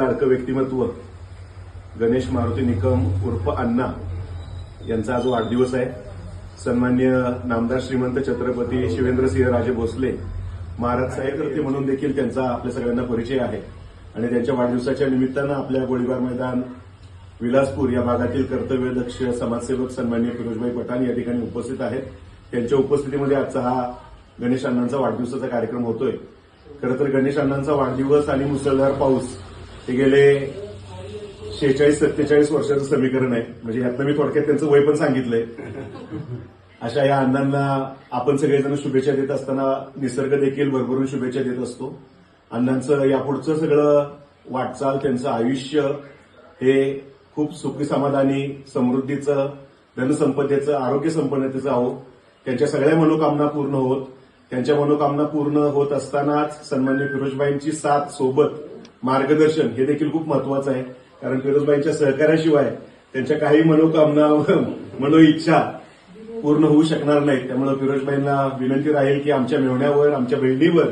लाडकं व्यक्तिमत्व. गणेश मारुती निकम उर्फ अण्णा यांचा आज वाढदिवस आहे. सन्मान्य नामदार श्रीमंत छत्रपती शिवेंद्रसिंह राजे भोसले महाराज साहेबकर्ते म्हणून देखील त्यांचा आपल्या सगळ्यांना परिचय आहे. आणि त्यांच्या वाढदिवसाच्या निमित्तानं आपल्या गोळीबार मैदान विलासपूर या भागातील कर्तव्यदक्ष समाजसेवक सन्मान्य फिरोजभाई पठाण या ठिकाणी उपस्थित आहेत. त्यांच्या उपस्थितीमध्ये आजचा हा गणेश अण्णांचा वाढदिवसाचा कार्यक्रम होतोय. खरं तर गणेश अण्णांचा वाढदिवस आणि मुसळधार पाऊस हे गेले शेहेचाळीस सत्तेचाळीस वर्षाचं समीकरण आहे. म्हणजे यातनं मी थोडक्यात त्यांचं वय पण सांगितलंय. अशा या अण्णांना आपण सगळेजण शुभेच्छा देत असताना निसर्ग देखील भरभरून शुभेच्छा देत असतो. अण्णांचं यापुढचं सगळं वाटचाल त्यांचं आयुष्य हे खूप सुखी समाधानी समृद्धीचं धनसंपदेचं आरोग्य संपन्नतेचं आहो. त्यांच्या सगळ्या मनोकामना पूर्ण होत. त्यांच्या मनोकामना पूर्ण होत असतानाच सन्मान्य फिरोजबाईंची साथ सोबत मार्गदर्शन हे देखील खूप महत्वाचं आहे. कारण फिरोजबाईंच्या सहकार्याशिवाय त्यांच्या काही मनोकामना मनोइच्छा पूर्ण होऊ शकणार नाहीत. त्यामुळे फिरोजबाईंना विनंती राहील की आमच्या मेवण्यावर आमच्या बहिणीवर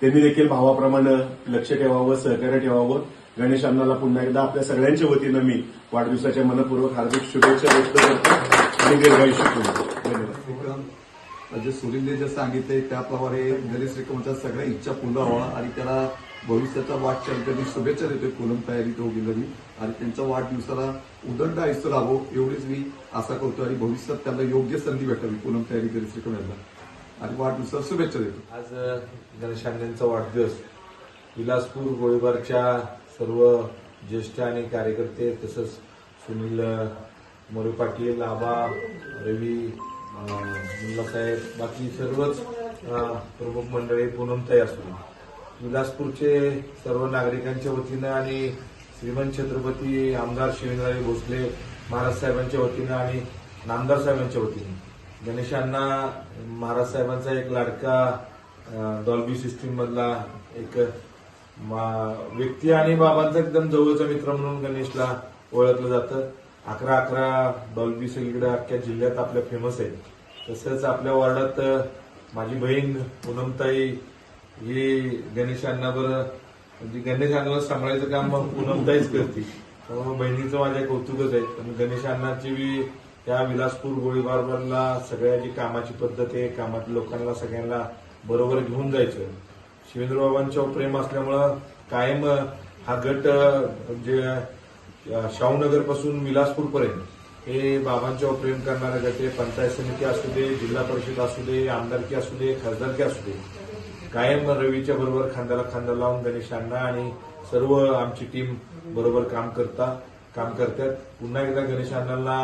त्यांनी देखील भावाप्रमाणे लक्ष ठेवावं सहकार्य ठेवावं. गणेश अण्णाला पुन्हा एकदा आपल्या सगळ्यांच्या वतीनं मी वाढदिवसाच्या मनपूर्वक हार्दिक शुभेच्छा व्यक्त करतो आणि दीर्घायुष्य धन्यवाद. जे सुनीलने जे सांगितले त्याप्रमाणे गणेश रेकमच्या सगळ्या इच्छा पूर्ण व्हावा आणि त्याला भविष्याचा वाटचाल त्यांनी शुभेच्छा देतोय. पूनम तयारी दोघींना मी आणि त्यांच्या वाढदिवसाला उदंड आयुष्य लाभो एवढीच मी आशा करतो आणि भविष्यात त्यांना योग्य संधी भेटावी. पूनम तयारी गणेश श्रीकम यांना. आणि वाढदिवसाला शुभेच्छा देतो. आज गणेशांचा वाढदिवस. विलासपूर गोळीबारच्या सर्व ज्येष्ठ आणि कार्यकर्ते तसंच सुनील मोरे पाटील आबा रवी मुल्लासाहेब बाकी सर्वच प्रमुख मंडळी पूनमताई असून विलासपूरचे सर्व नागरिकांच्या वतीनं आणि श्रीमंत छत्रपती आमदार शिवेंद्रराजे भोसले महाराज साहेबांच्या वतीनं आणि नामदार साहेबांच्या वतीनं. गणेशांना महाराज साहेबांचा एक लाडका डॉल्बी सिस्टीम मधला एक मा- व्यक्ती आणि बाबांचा एकदम जवळचा मित्र म्हणून गणेशला ओळखलं जातं. अकरा अकरा डॉल्बी सगळीकडे अख्ख्या जिल्ह्यात आपल्या फेमस आहे. तसंच आपल्या वॉर्डात माझी बहीण पूनमताई ही गणेशांना बरं म्हणजे गणेशांना सांभाळायचं काम मग पूनमताईच करते त्यामुळे हो, बहिणीचं माझ्या कौतुकच आहे. पण गणेशांनाची बी त्या विलासपूर गोळीबारला सगळ्या जी कामाची पद्धत आहे. कामातील लोकांना सगळ्यांना बरोबर घेऊन जायचं. शिवेंद्रबाबांच्यावर प्रेम असल्यामुळं कायम हा गट जे म्हणजे शाहूनगरपासून विलासपूर पर्यंत हे बाबांच्यावर प्रेम करणारा गट आहे. पंचायत समिती असू दे जिल्हा परिषद असू दे आमदारकी असू दे खासदारकी असू दे. कायम रवीच्या बरोबर खांद्याला खांदा लावून गणेशांना आणि सर्व आमची टीम बरोबर काम करता काम करतात. पुन्हा एकदा गणेशांना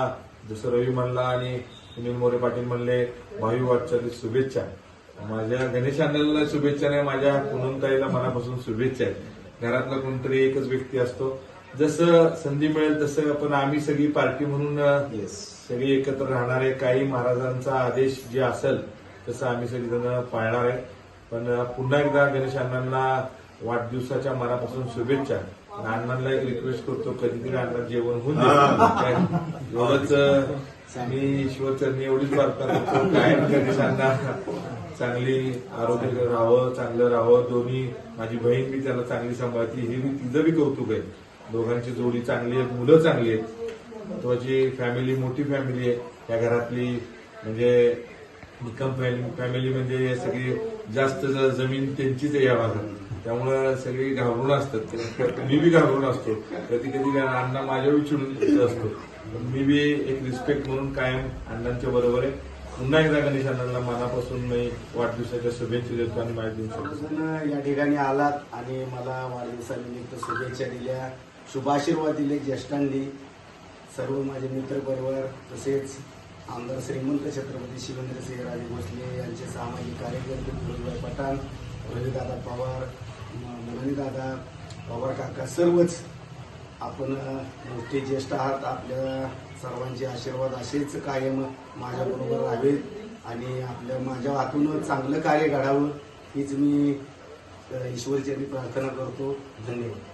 जसं रवी म्हणला आणि सुनील मोरे पाटील म्हणले भावी वाटचाली शुभेच्छा. माझ्या गणेशांना शुभेच्छा नाही माझ्या पुनमताईला मनापासून शुभेच्छा आहेत. घरातला कोणतरी एकच व्यक्ती असतो. जसं संधी मिळेल तसं आपण आम्ही सगळी पार्टी म्हणून सगळी एकत्र राहणार आहे. काही महाराजांचा आदेश जे असेल तसं आम्ही सगळीजण पाळणार आहे. पण पुन्हा एकदा गणेश अण्णांना वाढदिवसाच्या मनापासून शुभेच्छा. अण्णांना एक रिक्वेस्ट करतो कधीतरी अण्णा जेवण होऊन. काय, एवढंच मी ईश्वरचरणी एवढीच वार्ता करतो. कायम गणेश अण्णा चांगली आरोग्य राहावं चांगलं राहावं. दोन्ही माझी बहीण बी त्याला चांगली सांभाळती हे बी तिचं बी कौतुक आहे. दोघांची जोडी चांगली आहे मुलं चांगली आहेत. महत्वाची फॅमिली मोठी फॅमिली आहे. त्या घरातली म्हणजे निकम फॅमिली म्हणजे सगळी जास्त जमीन त्यांचीच आहे या भागात. त्यामुळं सगळी घाबरून असतात. मी बी घाबरून असतो. कधी कधी अण्णा माझ्या विचारून असतो. मी बी एक रिस्पेक्ट म्हणून कायम अण्णांच्या बरोबर आहे. पुन्हा एकदा गणेश अण्णांना मनापासून मी वाढदिवसाच्या शुभेच्छा देतो आणि माझ्या दिवसाच्या या ठिकाणी आलात आणि मला वाढदिवसानिमित्त शुभेच्छा दिल्या. शुभाशीर्वाद दिले ज्येष्ठांनी. सर्व माझे मित्र तसेच आमदार श्रीमंत छत्रपती शिवेंद्रसिंह राजे भोसले यांचे सामाजिक कार्यकर्ते पुरुषभाई पठाण रविदादा पवार दादा पवार काका सर्वच आपण मोठे ज्येष्ठ आहात आपल्या सर्वांचे आशीर्वाद असेच कायम माझ्याबरोबर राहावेत आणि आपल्या माझ्या हातून चांगलं कार्य घडावं हीच मी अ, ईश्वरचरणी प्रार्थना करतो. धन्यवाद.